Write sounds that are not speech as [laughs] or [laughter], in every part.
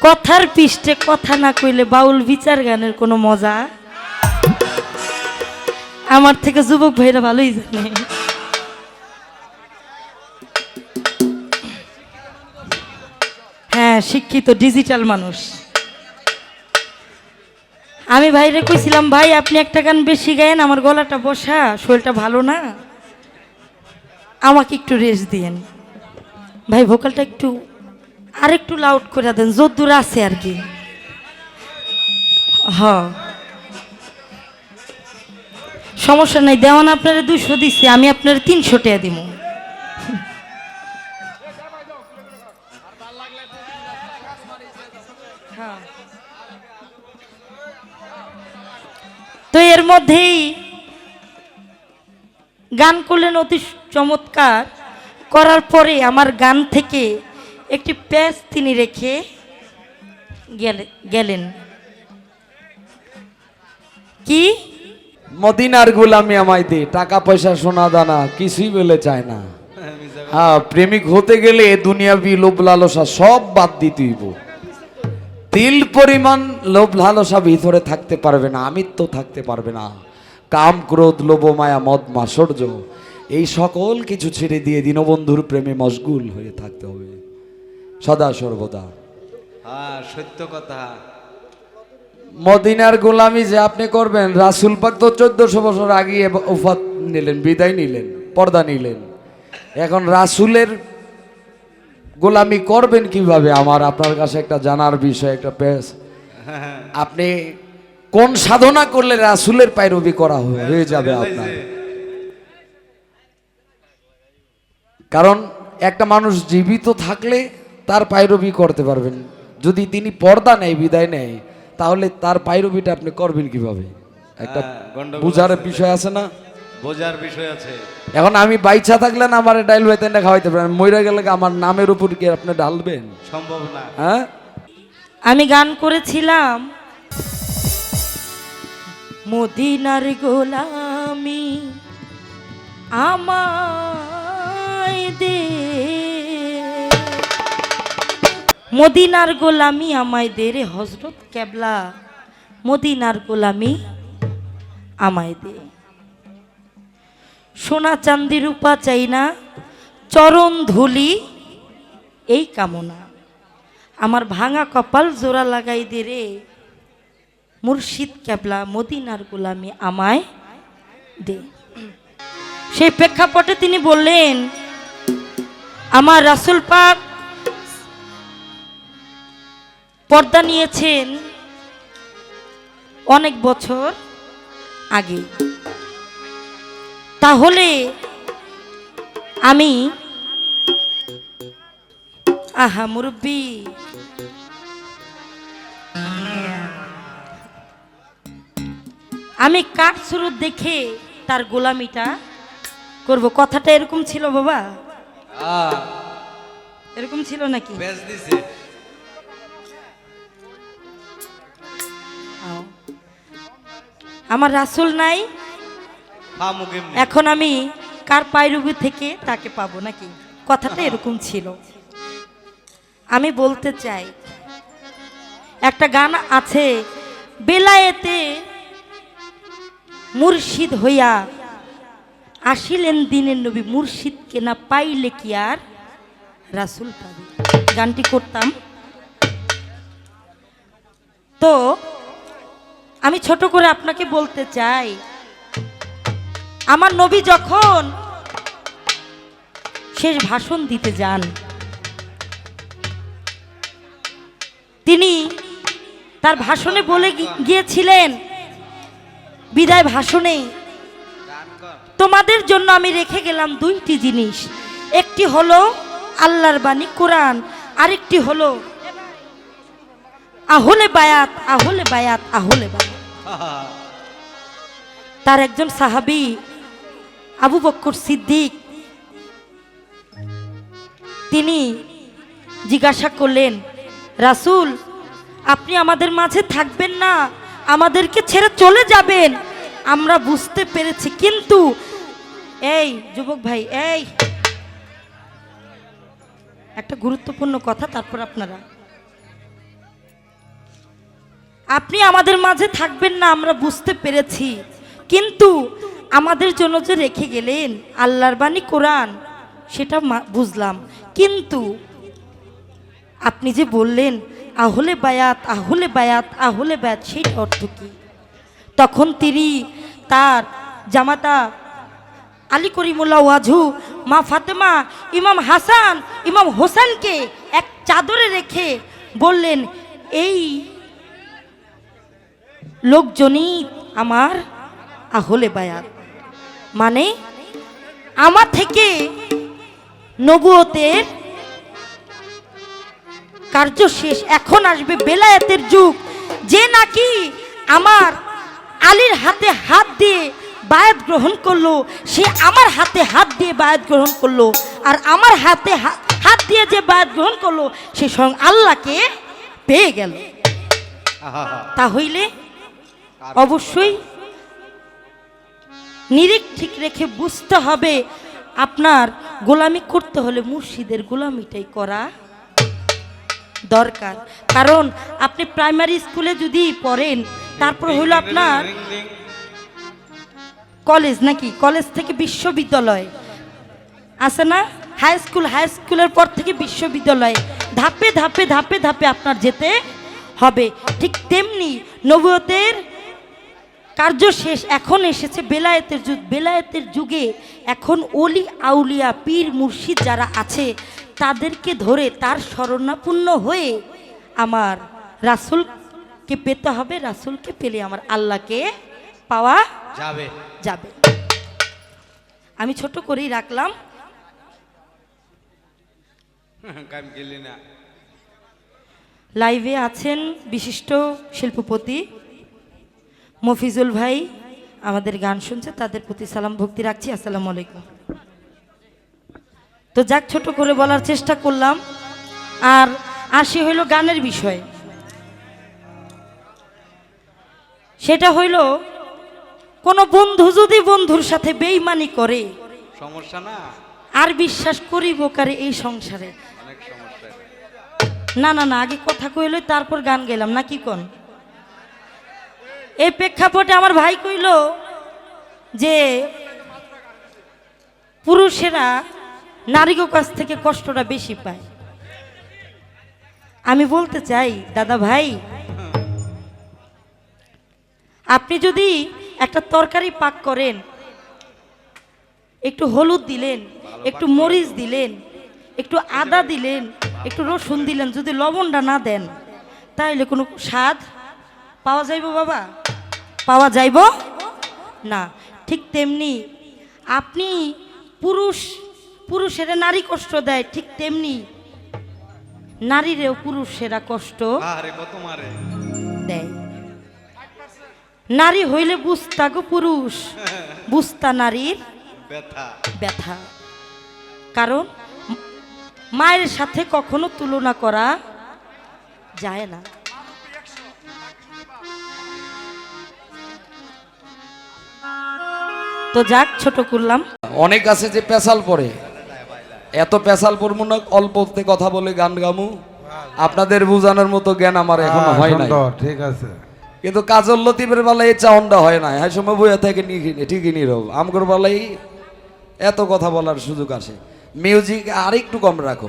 কথার পৃষ্ঠে কথা না কইলে বাউল বিচার গানের কোনো মজা? আমার থেকে যুবক ভাইরা ভালোই জানে। হ্যাঁ শিক্ষিত ডিজিটাল মানুষ। আমি ভাইরে কইছিলাম, ভাই, আপনি একটা গান বেশি গায়েন, আমার গলাটা বসা, শরীরটা ভালো না। আমাকে একটু রেস্ট দিয়েন। ভাই ভোকালটা একটু আর একটু লাউড করে দেন, যদ্দূর আছে আর কি। হ। সমস্যা নাই, দেওয়ান আপনারা দুশো দিচ্ছি আমি আপনার তিনশো টাকা দিব। তো এর মধ্যেই গান করলেন অতি চমৎকার, করার পরে আমার গান থেকে একটি প্যাচ তিনি রেখে গেলে- গেলেন। কি? মদিনার গুলামি আমায় দে, টাকা পয়সা, সোনা দানা, কিছুই বলে চায় না। হ্যাঁ প্রেমিক হতে গেলে দুনিয়াবি লোভ লালসা সব বাদ দিতে হইব। তিল পরিমাণ লোভ লালসা ভিতরে থাকতে পারবে না, আমিত্ব থাকতে পারবে না। কাম ক্রোধ, লোভ, মায়া, মদ, মাসর্য, এই সকল কিছু ছেড়ে দিয়ে দীনবন্ধুর প্রেমে মশগুল হয়ে থাকতে হবে। সদা সর্বদা। হ্যাঁ সত্য কথা। মদিনার গোলামি যে আপনি করবেন রাসুল পাক তো চোদ্দশো বছর আগে উফাত নিলেন বিদায় নিলেন পর্দা নিলেন। এখন রাসুলের গোলামি করবেন কীভাবে? আমার আপনার কাছে একটা জানার বিষয় একটা পেশ [laughs] আপনি কোন সাধনা করলে রাসুলের পায়রবি করা হবে- হয়ে যাবে আপনার? কারণ একটা মানুষ জীবিত থাকলে তার পায়রবি করতে পারবেন। যদি তিনি পর্দা নেয় বিদায় নেয় তাহলে তার পায়রবিটা আপনি করবেন কীভাবে? একটা হ্যাঁ, বুঝার বিষয় আছে না? বোঝার বিষয় আছে। এখন আমি বাইচা থাকলে না আমার ডাইল ভাইতেন খাওয়াইতে পারেন মইরা গেলে আমার নামের উপর কি আপনি ঢালবেন? সম্ভব না। হ্যাঁ? আমি গান করেছিলাম। মদিনার গোলামি আমায় দে মদিনার গোলামি আমায় দে রে হজরত কেবলা। মদিনার গোলামি আমায় দে। সোনা চান্দি রূপা চাই না, চরণ ধুলি এই কামনা। আমার ভাঙা কপাল জোড়া লাগাই দে রে। মুর্শিদ ক্যাবলা মদিনার গোলামি আমায় দে। সেই প্রেক্ষাপটে তিনি বললেন, আমার রাসুল পাক পর্দা নিয়েছেন অনেক বছর আগে। তাহলে আমি আহা মুরব্বী আমি কার শুরু দেখে তার গোলামিটা করব? কথাটা এরকম ছিল বাবা। এরকম ছিল নাকি? আমার রাসুল নাই। এখন আমি কার পায়রুবি থেকে তাকে পাবো নাকি? কথাটা এরকম ছিল। আমি বলতে চাই একটা গান আছে বেলায়েতে মুর্শিদ হইয়া আসিলেন দিনের নবী মুর্শিদকে না পাইলে কি আর রাসুল পাবে? গানটি করতাম। তো আমি ছোট করে আপনাকে বলতে চাই, আমার নবী যখন শেষ ভাষণ দিতে যান, তিনি তার ভাষণে বলে গিয়েছিলেন, বিদায় ভাষণে, তোমাদের জন্য আমি রেখে গেলাম দুইটি জিনিস, একটি হলো আল্লাহর বাণী কোরআন, আরেকটি হলো আহলে বায়াত আহলে বায়াত আহলে বায়াত। তার একজন সাহাবি, আবু বক্কর সিদ্দিক, তিনি জিজ্ঞাসা করলেন, রাসূল, আপনি আমাদের মাঝে থাকবেন না, আমাদেরকে ছেড়ে চলে যাবেন। আমরা বুঝতে পেরেছি, কিন্তু এই যুবক ভাই, এই। একটা গুরুত্বপূর্ণ কথা, তারপর আপনারা। আপনি আমাদের মাঝে থাকবেন না, আমরা বুঝতে পেরেছি। কিন্তু আমাদের জন্য যে রেখে গেলেন, আল্লাহর বাণী কোরআন, সেটা বুঝলাম। কিন্তু আপনি যে বললেন, আহলে বায়াত আহলে বায়াত আহলে বায়াত সেই অর্থ কি? তখন তিনি তার জামাতা আলী করিমুল্লাহ ওয়াজু মা ফাতেমা, ইমাম হাসান, ইমাম হোসেনকে এক চাদরে রেখে বললেন, এই লোকজনই আমার আহলে বায়াত। মানে আমার থেকে নবুয়তের কার্য শেষ এখন আসবে বেলায়েতের যুগ। যে নাকি আমার আলীর হাতে হাত দিয়ে বায়াত গ্রহণ করল সে আমার হাতে হাত দিয়ে বায়াত গ্রহণ করল আর আমার হাতে হাত দিয়ে যে বায়াত গ্রহণ করল সে স্বয়ং আল্লাহকে পেয়ে গেল। আহা, তাহলে অবশ্যই। নিরিখ ঠিক রেখে বুঝতে হবে আপনার গোলামি করতে হলে মুর্শিদের গোলামিটাই করা দরকার। কারণ আপনি প্রাইমারি স্কুলে যদি পড়েন তারপর হইল আপনার। কলেজ নাকি? কলেজ থেকে বিশ্ববিদ্যালয়। আছে না? হাই স্কুল হাই স্কুলের পর থেকে বিশ্ববিদ্যালয়। ধাপে ধাপে ধাপে ধাপে আপনার যেতে হবে। ঠিক তেমনি নবতের কার্য শেষ এখন এসেছে বেলায়েতের যুগ। বেলায়েতের যুগে এখন অলি আউলিয়া পীর মুর্শিদ যারা আছে তাদেরকে ধরে তার শরণাপূর্ণ হয়ে আমার রাসূলকে পেতে হবে রাসূলকে পেলে আমার আল্লাহকে পাওয়া যাবে। যাবে। আমি ছোট করেই রাখলাম। লাইভে আছেন বিশিষ্ট শিল্পপতি মফিজুল ভাই আমাদের গান শুনছে তাদের প্রতি সালাম ভক্তি রাখছি আসসালামু আলাইকুম। তো যাক ছোট করে বলার চেষ্টা করলাম। আর আসি হইল গানের বিষয়। সেটা হইল কোনো বন্ধু যদি বন্ধুর সাথে বেইমানি করে সমস্যা না? আর বিশ্বাস করিব কারে এই সংসারে? না না না আগে কথা কইল তারপর গান গেলাম না কি কোন? এই প্রেক্ষাপটে আমার ভাই কইল যে পুরুষেরা নারীগো কাছ থেকে কষ্টটা বেশি পায়। আমি বলতে চাই, দাদা ভাই, আপনি যদি একটা তরকারি পাক করেন, একটু হলুদ দিলেন, একটু মরিচ দিলেন, একটু আদা দিলেন, একটু রসুন দিলেন, যদি লবণটা না দেন তাইলে কোনো স্বাদ পাওয়া যাইব বাবা? পাওয়া যাইব? না। ঠিক তেমনি আপনি পুরুষ পুরুষেরা নারী কষ্ট দেয় ঠিক তেমনি নারীরেও পুরুষেরা কষ্ট দেয়। নারী হইলে বুঝতা গো পুরুষ বুঝতা নারীর ব্যথা। কারণ মায়ের সাথে কখনো তুলনা করা যায় না। তো যাক ছোট করলাম। অনেক আছে যে পেশাল পরে। এত পেশাল পড়ব না অল্পতে কথা বলে গান গামু। আপনাদের বোঝানোর মতো জ্ঞান আমার এখনও হ্যাঁ, না ঠিক আছে। কিন্তু কাজল লতিফের বেলায় এই চাউনটা হয় না হ্যাঁ সময় বইয়া থেকে নিয়ে ঠিকই নীরব আমগর বেলায় এত কথা বলার সুযোগ আসে। মিউজিক আর একটু কম রাখো।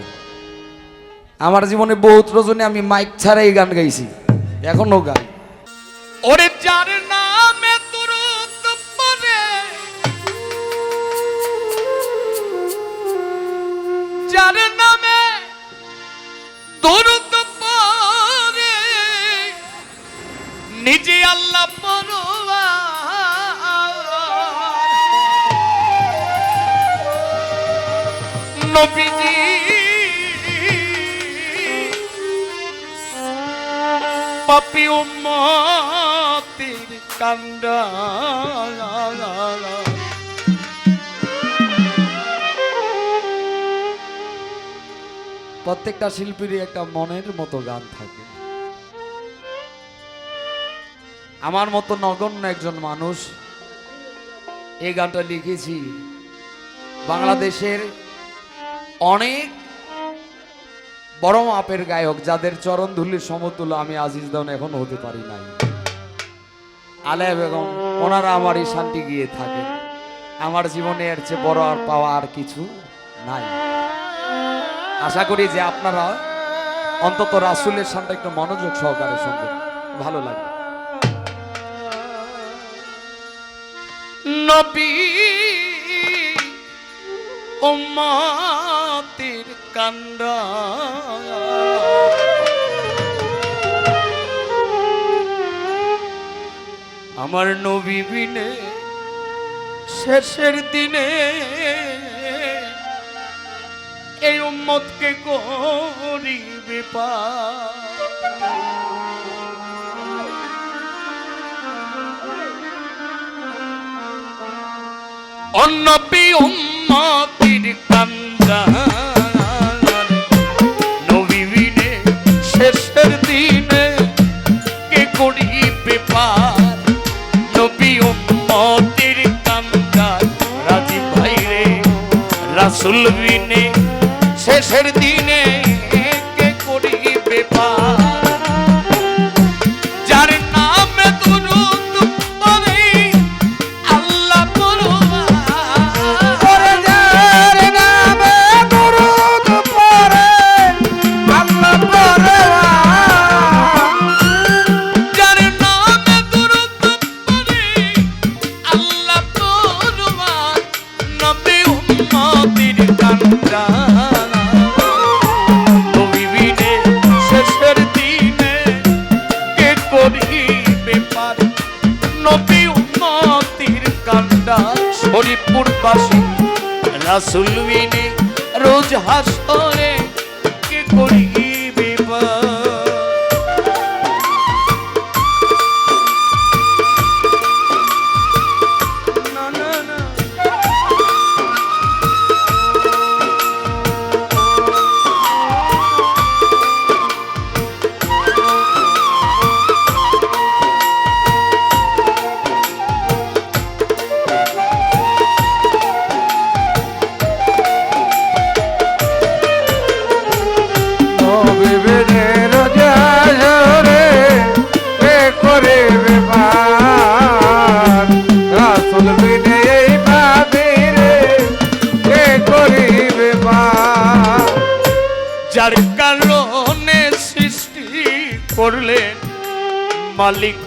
আমার জীবনে বহুত রজনী আমি মাইক ছাড়াই গান গাইছি। এখনও গাই। ওরে যার নামে প্রত্যেকটা শিল্পীরই একটা মনের মতো গান থাকে। আমার মতো নগণ্য একজন মানুষ এই গানটা লিখেছি বাংলাদেশের অনেক বড় মাপের গায়ক, যাদের চরণ ধুলি সমতুল্য আমি আজিজ দন এখন হতে পারি নাই। আলেয়া বেগম, ওনারা আমার এই শান্তি গিয়ে থাকেন। আমার জীবনে এর চেয়ে বড় আর পাওয়া আর কিছু নাই। আশা করি যে আপনারা অন্তত রাসুলের সামনে একটু মনোযোগ সহকারে শুনবেন। ভালো লাগবে। নবী, উম্মাতির আমার নবী বিনে শেষের দিনে উম্মতকে করিবে পা? অন্নপি উম্মতির কান্দা। রাসুল মিনে রোজ হাসর করলেন মালিক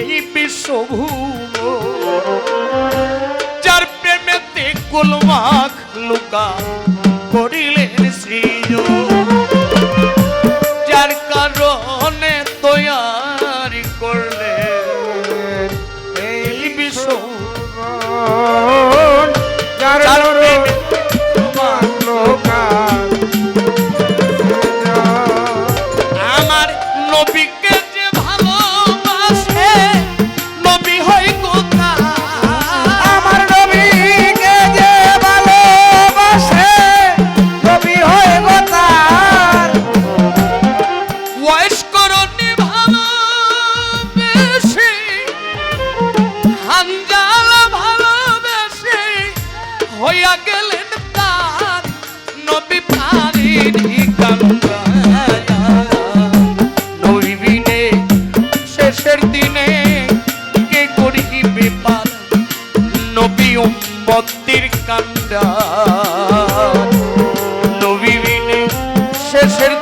এই বিশ্বভূম যার প্রেমেতে গোলমাখ লুকা করিলে el ser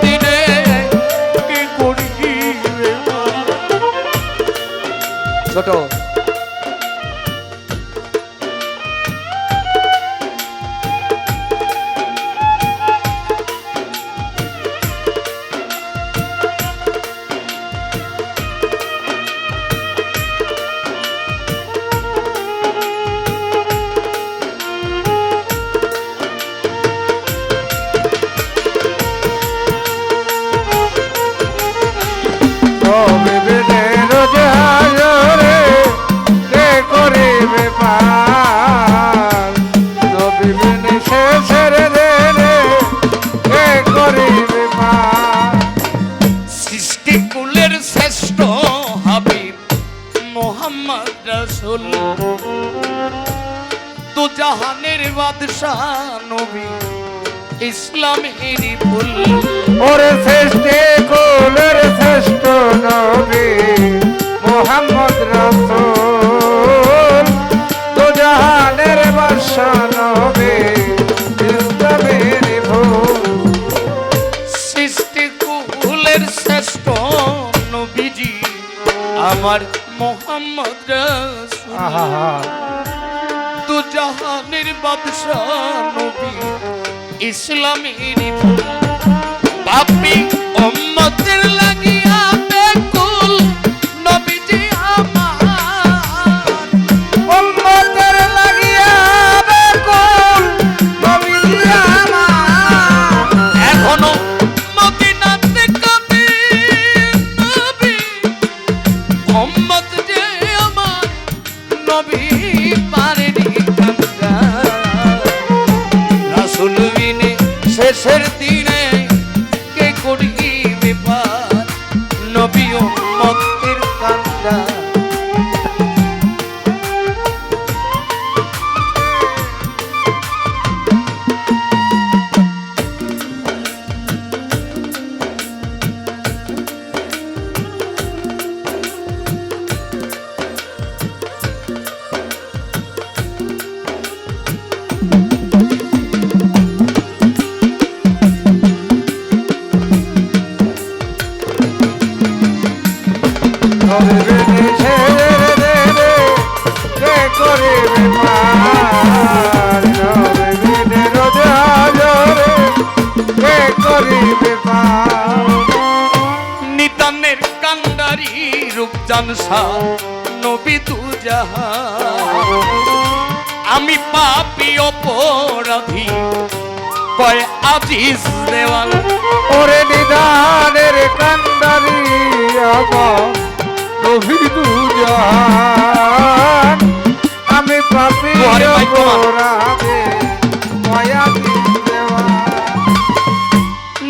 ভাষা ইসলাম ইসলামের ফুল ওরে শ্রেষ্ঠ কোলের শ্রেষ্ঠ নবী মোহাম্মদ রসুল। দু জাহানের বাসা নবী ইসলামের ফুল সৃষ্টি কুলের শ্রেষ্ঠ নবীজি আমার মোহাম্মদ রসুল। জাহানের নবী ইসলামের বাপি উম্মতের লাগিয়া শাহ নবী তু আমি পাপি অপরাধী কয় আজিজ দেওয়াল। ওরে নিদানের কান্দারি নবী দুজান আমি পাপি। অপরাধে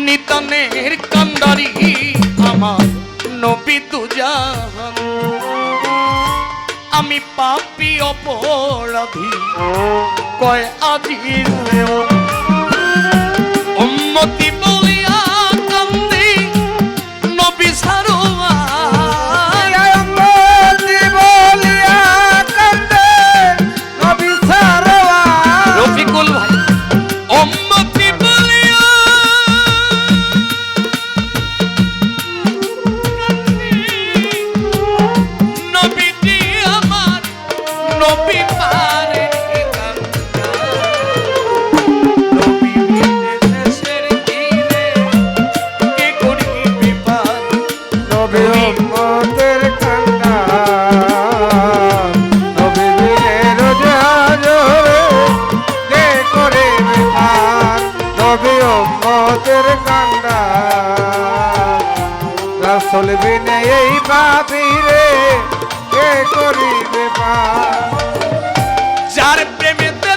নিতানের কান্ডারি আমার নবী তু আমি পাপি অপরাধী। কয় আজিজ দেওয়াল চলবিনে এই বাবিরে কে করিবে পা যার প্রেমেতে